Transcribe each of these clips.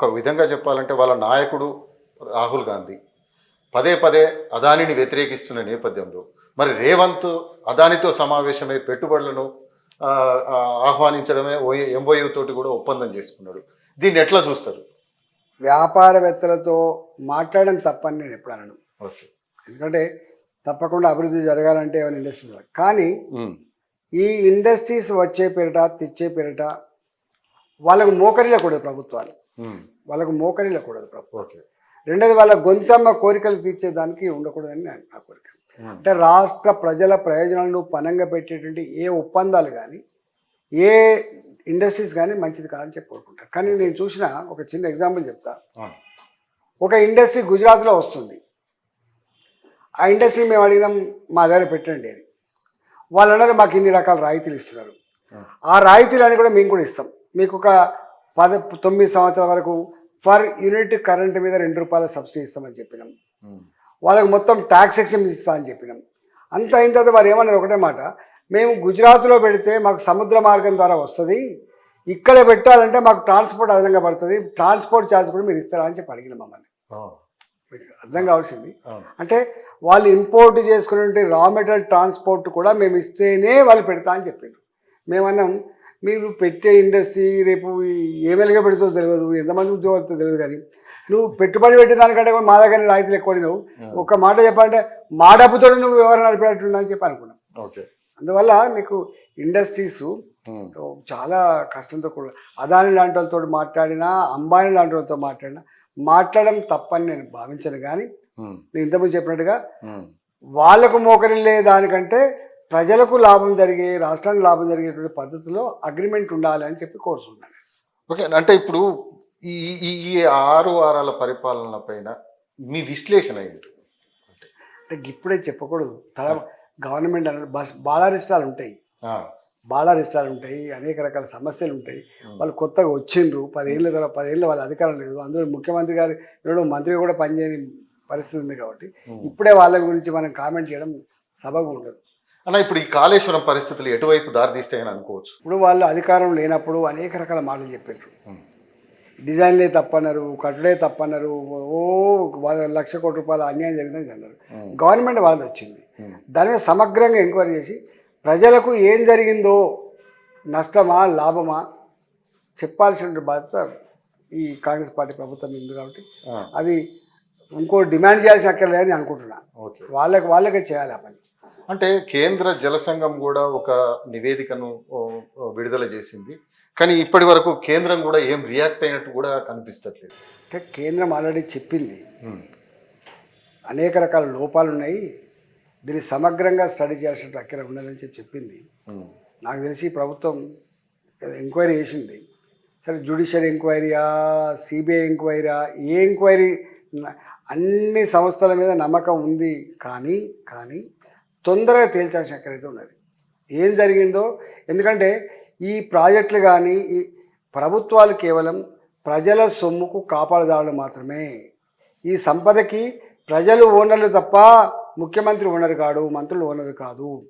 ఒక విధంగా చెప్పాలంటే వాళ్ళ నాయకుడు రాహుల్ గాంధీ పదే పదే అదానిని వ్యతిరేకిస్తున్న నేపథ్యంలో మరి రేవంత్ అదానితో సమావేశమై పెట్టుబడులను ఆహ్వానించడమే ఎంఓయూ తోటి కూడా ఒప్పందం చేసుకున్నాడు. దీన్ని ఎట్లా చూస్తారు? వ్యాపారవేత్తలతో మాట్లాడడం తప్పని నేను ఎప్పుడు అనను. ఓకే. ఎందుకంటే తప్పకుండా అభివృద్ధి జరగాలంటే ఏమైనా ఇండస్ట్రీస్. కానీ ఈ ఇండస్ట్రీస్ వచ్చే పేరిట తెచ్చే పేరిట వాళ్ళకు మోకరిల్లకూడదు ప్రభుత్వాలు. వాళ్ళకు మోకరిల్లకూడదు ప్రభుత్వం ఓకే రెండోది వాళ్ళ గొంతమ్మ కోరికలు తీర్చేదానికి ఉండకూడదని నా నా కోరిక. అంటే రాష్ట్ర ప్రజల ప్రయోజనాలను పనంగా పెట్టేటువంటి ఏ ఒప్పందాలు కానీ ఏ ఇండస్ట్రీస్ కానీ మంచిది కాదని చెప్పి కోరుకుంటారు కానీ నేను చూసిన ఒక చిన్న ఎగ్జాంపుల్ చెప్తా. ఒక ఇండస్ట్రీ గుజరాత్లో వస్తుంది. ఆ ఇండస్ట్రీ మేము అడిగినాం మా దగ్గర పెట్టండి అని. వాళ్ళు అన్నారు మాకు ఇన్ని రకాల రాయితీలు ఇస్తున్నారు. ఆ రాయితీలని కూడా మేము కూడా ఇస్తాం. మీకు ఒక పద తొమ్మిది సంవత్సరాల వరకు ఫర్ యూనిట్ కరెంట్ మీద రెండు రూపాయల సబ్సిడీ ఇస్తామని చెప్పినాం. వాళ్ళకి మొత్తం ట్యాక్స్ సెక్షన్ ఇస్తా అని చెప్పినాం. అంత అయిన తర్వాత వారు ఏమన్నారు ఒకటే మాట మేము గుజరాత్లో పెడితే మాకు సముద్ర మార్గం ద్వారా వస్తుంది ఇక్కడ పెట్టాలంటే మాకు ట్రాన్స్పోర్ట్ అదనంగా పడుతుంది ట్రాన్స్పోర్ట్ ఛార్జ్ కూడా మీరు ఇస్తారా అని చెప్పి అడిగిన మమ్మల్ని. అర్థం కావాల్సింది. అంటే వాళ్ళు ఇంపోర్ట్ చేసుకునే రా మెటీరియల్ ట్రాన్స్పోర్ట్ కూడా మేము ఇస్తేనే వాళ్ళు పెడతా అని చెప్పారు మేమన్నాం మీరు పెట్టే ఇండస్ట్రీ రేపు ఏమెలుగా పెడుతుందో తెలియదు ఎంతమంది ఉద్యోగాలతో తెలియదు కానీ నువ్వు పెట్టుబడి పెట్టే దానికంటే కూడా మా దగ్గర రాయితీలు ఎక్కువ నువ్వు ఒక మాట చెప్పాలంటే మా డబ్బుతో నువ్వు ఎవరు నడిపేటట్టు అని చెప్పి అనుకున్నాం. ఓకే. అందువల్ల మీకు ఇండస్ట్రీస్ చాలా కష్టంతో కూడా అదాని లాంటి వాళ్ళతో మాట్లాడినా అంబానీ లాంటి వాళ్ళతో మాట్లాడినా మాట్లాడడం తప్పని నేను భావించను కానీ నేను ఇంతకుముందు చెప్పినట్టుగా వాళ్ళకు మోకరిల్లే దానికంటే ప్రజలకు లాభం జరిగే రాష్ట్రానికి లాభం జరిగేటువంటి పద్ధతిలో అగ్రిమెంట్ ఉండాలి అని చెప్పి కోరుతున్నాను. ఓకే అంటే ఇప్పుడు ఈ ఈ ఆరు వారాల పరిపాలన పైన మీ విశ్లేషణ ఏంటి? అంటే ఇప్పుడే చెప్పకూడదు. తల గవర్నమెంట్ అన్న బస్ బాలారిష్టాలు ఉంటాయి. ఆ, బాలారిష్టాలు ఉంటాయి అనేక రకాల సమస్యలు ఉంటాయి. వాళ్ళు కొత్తగా వచ్చిండ్రు పదేళ్ళ తర్వాత పదేళ్ళ వాళ్ళ అధికారం లేదు. అందులో ముఖ్యమంత్రి గారు ఎవడో మంత్రి కూడా పనిచేయని పరిస్థితి ఉంది కాబట్టి ఇప్పుడే వాళ్ళ గురించి మనం కామెంట్ చేయడం సబబు ఉండదు. అన్న ఇప్పుడు ఈ కాళేశ్వరం పరిస్థితులు ఎటువైపు దారితీస్తాయని అనుకోవచ్చు? ఇప్పుడు వాళ్ళు అధికారం లేనప్పుడు అనేక రకాల మాటలు చెప్పారు డిజైన్లే తప్పన్నారు కట్టుడే తప్పన్నారు ఓ లక్ష కోటి రూపాయల అన్యాయం జరిగిందని అన్నారు గవర్నమెంట్ వాళ్ళది వచ్చింది. దాని మీద సమగ్రంగా ఎంక్వైరీ చేసి ప్రజలకు ఏం జరిగిందో నష్టమా లాభమా చెప్పాల్సిన బాధ్యత ఈ కాంగ్రెస్ పార్టీ ప్రభుత్వం ఉంది కాబట్టి అది ఇంకో డిమాండ్ చేయాల్సిన అక్కర్లేదని అనుకుంటున్నా. ఓకే. వాళ్ళకి వాళ్ళకే చేయాలి ఆ పని. అంటే కేంద్ర జల సంఘం కూడా ఒక నివేదికను విడుదల చేసింది. కానీ ఇప్పటి వరకు కేంద్రం కూడా ఏం రియాక్ట్ అయినట్టు కూడా కనిపిస్తట్లేదు. అంటే కేంద్రం ఆల్రెడీ చెప్పింది. అనేక రకాల లోపాలు ఉన్నాయి దీన్ని సమగ్రంగా స్టడీ చేయాల్సిన అక్కర ఉన్నదని చెప్పి చెప్పింది. నాకు తెలిసి ప్రభుత్వం ఎంక్వైరీ చేసింది. సరే జ్యుడిషియల్ ఎంక్వైరీయా సిబిఐ ఎంక్వైరీయా ఏ ఎంక్వైరీ అన్ని సంస్థల మీద నమ్మకం ఉంది కానీ కానీ తొందరగా తేల్చాల్సిన అక్కర అయితే ఉన్నది. ఏం జరిగిందో? ఎందుకంటే ఈ ప్రాజెక్టులు కానీ ఈ ప్రభుత్వాలు కేవలం ప్రజల సొమ్ముకు కాపాడదారులు మాత్రమే. ఈ సంపదకి ప్రజలు ఓనర్లు తప్ప ముఖ్యమంత్రి ఓనర్ కాడు మంత్రులు ఓనర్ కాదు.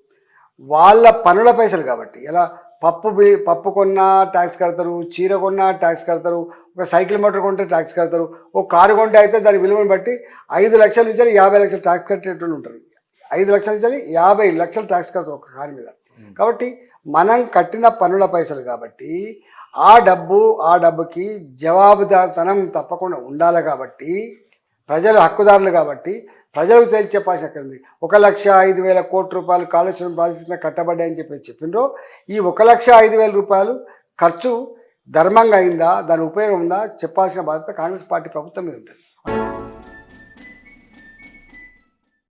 వాళ్ళ పనుల పైసలు కాబట్టి. ఎలా? పప్పు బి- పప్పు కొన్నా ట్యాక్స్ కడతారు చీర కొన్నా ట్యాక్స్ కడతారు ఒక సైకిల్ మోటార్ కొంటే ట్యాక్స్ కడతారు ఒక కారు కొంటే అయితే దాని విలువను బట్టి ఐదు లక్షల నుంచి యాభై లక్షల ట్యాక్స్ కట్టేటోళ్ళు ఉంటారు. ఐదు లక్షల నుంచి యాభై లక్షల ట్యాక్స్ కడతారు ఒక కారు మీద. కాబట్టి మనం కట్టిన పన్నుల పైసలు కాబట్టి ఆ డబ్బు ఆ డబ్బుకి జవాబుదారితనం తప్పకుండా ఉండాలి కాబట్టి ప్రజలు హక్కుదారులు కాబట్టి ప్రజలకు తెలిసి చెప్పాల్సి అక్కడ ఉంది ఒక లక్ష ఐదు వేల కోట్ల రూపాయలు కాళేశ్వరం ప్రాజెక్ట్స్ కట్టబడ్డాయని చెప్పి చెప్పిండ్రో. ఈ ఒక లక్ష ఐదు వేల రూపాయలు ఖర్చు ధర్మంగా అయిందా? దాని ఉపయోగం ఉందా? చెప్పాల్సిన బాధ్యత కాంగ్రెస్ పార్టీ ప్రభుత్వం మీద ఉంటుంది.